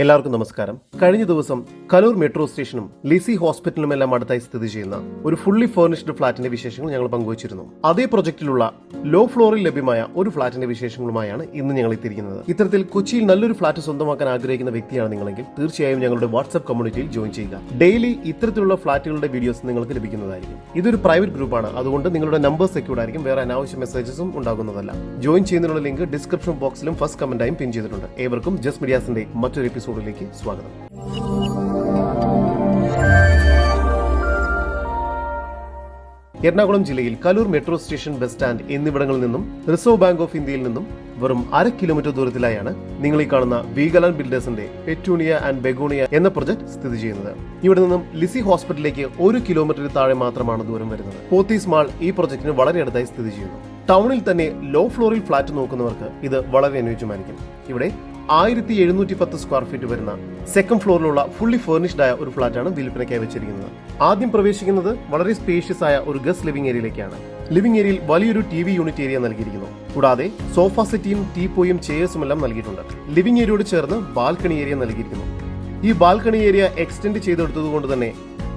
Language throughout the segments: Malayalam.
എല്ലാവർക്കും നമസ്കാരം. കഴിഞ്ഞ ദിവസം കലൂർ മെട്രോ സ്റ്റേഷനും ലിസി ഹോസ്പിറ്റലും എല്ലാം അടുത്തായി സ്ഥിതി ചെയ്യുന്ന ഒരു ഫുള്ളി ഫേർണിഷ്ഡ് ഫ്ളാറ്റിന്റെ വിശേഷങ്ങൾ ഞങ്ങൾ പങ്കുവച്ചിരുന്നു. അതേ പ്രൊജക്റ്റിലുള്ള ലോ ഫ്ലോറിൽ ലഭ്യമായ ഒരു ഫ്ളാറ്റിന്റെ വിശേഷങ്ങളുമായാണ് ഇന്ന് ഞങ്ങൾ എത്തിയിരിക്കുന്നത്. ഇത്തരത്തിൽ കൊച്ചിയിൽ നല്ലൊരു ഫ്ളാറ്റ് സ്വന്തമാക്കാൻ ആഗ്രഹിക്കുന്ന വ്യക്തിയാണ് നിങ്ങളെങ്കിൽ തീർച്ചയായും ഞങ്ങളുടെ വാട്സ്ആപ്പ് കമ്മ്യൂണിറ്റിയിൽ ജോയിൻ ചെയ്യുക. ഡെയിലി ഇത്തരത്തിലുള്ള ഫ്ളാറ്റുകളുടെ വീഡിയോസ് നിങ്ങൾക്ക് ലഭിക്കുന്നതായിരിക്കും. ഇതൊരു പ്രൈവറ്റ് ഗ്രൂപ്പാണ് അതുകൊണ്ട് നിങ്ങളുടെ നമ്പർ സെക്യൂർഡ് ആയിരിക്കും. വേറെ അനാവശ്യ മെസ്സേജസും ഉണ്ടാകുന്നതല്ല. ജോയിൻ ചെയ്യുന്നതിനുള്ള ലിങ്ക് ഡിസ്ക്രിപ്ഷൻ ബോക്സിലും ഫസ്റ്റ് കമന്റായും പിൻ ചെയ്തിട്ടുണ്ട്. ഏവർക്കും ജസ്റ്റ് മീഡിയാസിന്റെ മറ്റൊരു എപ്പിസോഡിലേക്ക് സ്വാഗതം. എറണാകുളം ജില്ലയിൽ Kaloor metro station bus stand എന്നിവിടങ്ങളിൽ നിന്നും റിസർവ് ബാങ്ക് ഓഫ് ഇന്ത്യയിൽ നിന്നും വെറും അര കിലോമീറ്റർ ദൂരത്തിലായാണ് നിങ്ങൾ ഈ കാണുന്ന വീഗലാൻ ബിൽഡേഴ്സിന്റെ പെറ്റൂണിയ ആൻഡ് ബെഗോണിയ എന്ന പ്രൊജക്ട് സ്ഥിതി ചെയ്യുന്നത്. ഇവിടെ നിന്നും ലിസി ഹോസ്പിറ്റലിലേക്ക് ഒരു കിലോമീറ്ററിൽ താഴെ മാത്രമാണ് ദൂരം വരുന്നത്. പോത്തീസ് മാൾ ഈ പ്രൊജക്ടിന് വളരെ അടുത്തായി സ്ഥിതി ചെയ്യുന്നു. ടൗണിൽ തന്നെ ലോ ഫ്ലോറിൽ ഫ്ളാറ്റ് നോക്കുന്നവർക്ക് ഇത് വളരെ അനുയോജ്യമായിരിക്കും. ഇവിടെ ആയിരത്തി എഴുന്നൂറ്റി പത്ത് സ്ക്വയർ ഫീറ്റ് വരുന്ന സെക്കൻഡ് ഫ്ലോറിലുള്ള ഫുള്ളി ഫേർണിഷ്ഡ് ആയ ഒരു ഫ്ളാറ്റാണ് വിൽപ്പനയ്ക്കായി വെച്ചിരിക്കുന്നത് ആദ്യം പ്രവേശിക്കുന്നത് വളരെ സ്പേഷ്യസ് ആയ ഒരു ഗസ്റ്റ് ലിവിംഗ് ഏരിയയിലേക്കാണ് ലിവിംഗ് ഏരിയയിൽ വലിയൊരു ടി വി യൂണിറ്റ് ഏരിയ നൽകിയിരിക്കുന്നു. കൂടാതെ സോഫ സെറ്റിയും ടീപ്പോയും ചെയേഴ്സും എല്ലാം നൽകിയിട്ടുണ്ട്. ലിവിംഗ് ഏരിയയോട് ചേർന്ന് ബാൽക്കണി ഏരിയ നൽകിയിരിക്കുന്നു. ഈ ബാൽക്കണി ഏരിയ എക്സ്റ്റെൻഡ് ചെയ്തെടുത്തത് കൊണ്ട് തന്നെ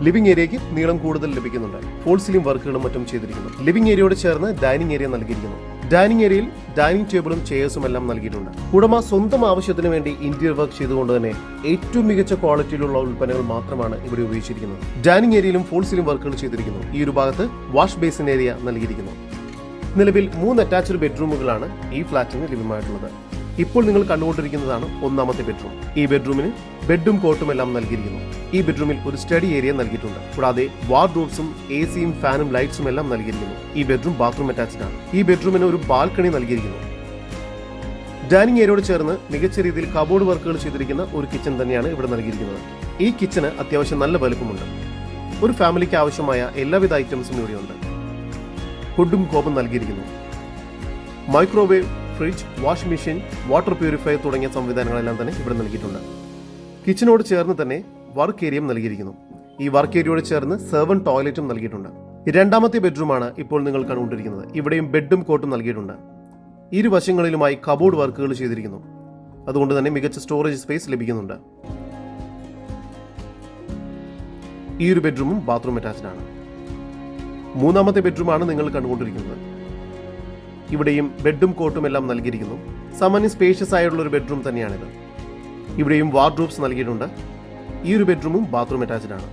ലിവിംഗ് ഏരിയയ്ക്ക് നീളം കൂടുതൽ ലഭിക്കുന്നുണ്ട്. ഫോൾ സീലിംഗ് വർക്കുകളും മറ്റും ചെയ്തിരിക്കുന്നു. ലിവിംഗ് ഏരിയയോട് ചേർന്ന് ഡൈനിങ് ഏരിയ നൽകിയിരിക്കുന്നു. ഡൈനിങ് ഏരിയയിൽ ഡൈനിങ് ടേബിളും ചെയേഴ്സും എല്ലാം നൽകിയിട്ടുണ്ട്. ഉടമ സ്വന്തം ആവശ്യത്തിന് വേണ്ടി ഇന്റീരിയർ വർക്ക് ചെയ്തുകൊണ്ട് തന്നെ ഏറ്റവും മികച്ച ക്വാളിറ്റിയിലുള്ള ഉൽപ്പന്നങ്ങൾ മാത്രമാണ് ഇവിടെ ഉപയോഗിച്ചിരിക്കുന്നത്. ഡൈനിങ് ഏരിയയിലും ഫുൾ വർക്കുകൾ ചെയ്തിരിക്കുന്നു. ഈ ഒരു ഭാഗത്ത് വാഷ് ബേസിൻ ഏരിയ നൽകിയിരിക്കുന്നു. നിലവിൽ മൂന്ന് അറ്റാച്ച്ഡ് ബെഡ്റൂമുകളാണ് ഈ ഫ്ളാറ്റിന് ലഭ്യമായിട്ടുള്ളത്. ഇപ്പോൾ നിങ്ങൾ കണ്ടുകൊണ്ടിരിക്കുന്നതാണ് ഒന്നാമത്തെ ബെഡ്റൂം ഈ ബെഡ്റൂമിന് ബെഡും കോട്ടും എല്ലാം നൽകിയിരിക്കുന്നു. ഈ ബെഡ്റൂമിൽ ഒരു സ്റ്റഡി ഏരിയ നൽകിയിട്ടുണ്ട്. കൂടാതെ വാർഡ്രോബ്സും എ സിയും ഫാനും ലൈറ്റ്സും എല്ലാം നൽകിയിരിക്കുന്നു. ഈ ബെഡ്റൂം ബാത്റൂം അറ്റാച്ച്ഡ് ആണ്. ഈ ബെഡ്റൂമിന് ഒരു ബാൽക്കണി നൽകിയിരിക്കുന്നു. ഡൈനിങ് ഏരിയയോട് ചേർന്ന് മികച്ച രീതിയിൽ കബോർഡ് വർക്കുകൾ ചെയ്തിരിക്കുന്ന ഒരു കിച്ചൺ തന്നെയാണ് ഇവിടെ നൽകിയിരിക്കുന്നത്. ഈ കിച്ചന് അത്യാവശ്യം നല്ല വലുപ്പമുണ്ട്. ഒരു ഫാമിലിക്ക് ആവശ്യമായ എല്ലാവിധ ഐറ്റംസും ഇവിടെയുണ്ട്. ഹുഡും കോപ്പും നൽകിയിരിക്കുന്നു. Microwave fridge washing machine water purifier തുടങ്ങിയ സംവിധാനങ്ങളെല്ലാം തന്നെ ഇവിടെ നൽകിയിട്ടുണ്ട്. കിച്ചനോട് ചേർന്ന് തന്നെ വർക്ക് ഏരിയയും നൽകിയിരിക്കുന്നു. ഈ വർക്ക് ഏരിയയോട് ചേർന്ന് സെർവൻ ടോയ്ലറ്റും നൽകിയിട്ടുണ്ട്. രണ്ടാമത്തെ ബെഡ്റൂമാണ് ഇപ്പോൾ നിങ്ങൾ കണ്ടുകൊണ്ടിരിക്കുന്നത്. ഇവിടെയും ബെഡും കോട്ടും നൽകിയിട്ടുണ്ട്. ഇരുവശങ്ങളിലുമായി കബോർഡ് വർക്കുകൾ ചെയ്തിരിക്കുന്നു. അതുകൊണ്ട് തന്നെ മികച്ച സ്റ്റോറേജ് സ്പേസ് ലഭിക്കുന്നുണ്ട്. ഈ ഒരു ബെഡ്റൂമും ബാത്റൂം അറ്റാച്ച്ഡ് ആണ്. മൂന്നാമത്തെ ബെഡ്റൂമാണ് നിങ്ങൾ കണ്ടുകൊണ്ടിരിക്കുന്നത്. ഇവിടെയും ബെഡും കോട്ടും എല്ലാം നൽകിയിരിക്കുന്നു. സാമാന്യം സ്പേഷ്യസ് ആയിട്ടുള്ള ഒരു ബെഡ്റൂം തന്നെയാണിത്. ഇവിടെയും വാർഡ്രോബ്സ് നൽകിയിട്ടുണ്ട്. ഈ ഒരു ബെഡ്റൂമും ബാത്റൂം അറ്റാച്ച്ഡ് ആണ്.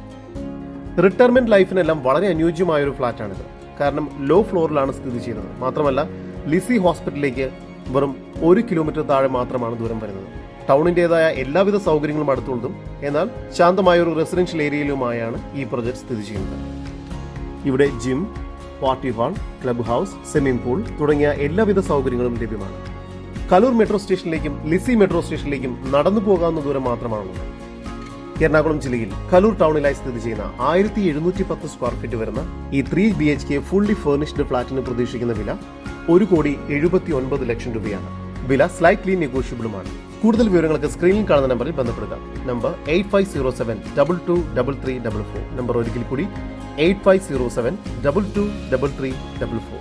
റിട്ടയർമെന്റ് ലൈഫിനെല്ലാം വളരെ അനുയോജ്യമായ ഒരു ഫ്ലാറ്റാണിത്. കാരണം ലോ ഫ്ലോറിലാണ് സ്ഥിതി ചെയ്യുന്നത്. മാത്രമല്ല ലിസി ഹോസ്പിറ്റലിലേക്ക് വെറും ഒരു കിലോമീറ്റർ താഴെ മാത്രമാണ് ദൂരം വരുന്നത്. ടൗണിന്റെതായ എല്ലാവിധ സൗകര്യങ്ങളും അടുത്തുള്ളതും എന്നാൽ ശാന്തമായ ഒരു റെസിഡൻഷ്യൽ ഏരിയയിലുമായാണ് ഈ പ്രൊജക്ട് സ്ഥിതി ചെയ്യുന്നത്. ഇവിടെ gym party hall club house swimming pool തുടങ്ങിയ എല്ലാവിധ സൗകര്യങ്ങളും ലഭ്യമാണ്. കലൂർ മെട്രോ സ്റ്റേഷനിലേക്കും ലിസി മെട്രോ സ്റ്റേഷനിലേക്കും നടന്നു പോകാവുന്ന ദൂരം മാത്രമാണുള്ളത്. എറണാകുളം ജില്ലയിൽ കലൂർ ടൗണിലായി സ്ഥിതി ചെയ്യുന്ന ആയിരത്തി എഴുന്നൂറ്റി പത്ത് സ്ക്വയർ ഫീറ്റ് വരുന്ന ഈ three B H K fully furnished ഫ്ളാറ്റിന് പ്രതീക്ഷിക്കുന്ന വില ഒരു കോടി എഴുപത്തി ഒൻപത് ലക്ഷം രൂപയാണ്. വില സ്ലൈറ്റ്ലി നെഗോഷ്യബിളുമാണ് കൂടുതൽ വിവരങ്ങൾക്ക് സ്ക്രീനിൽ കാണുന്ന നമ്പറിൽ ബന്ധപ്പെടുക. Number eight five zero seven double two double three double four number ഒരിക്കൽ കൂടി eight five zero seven double two double three double four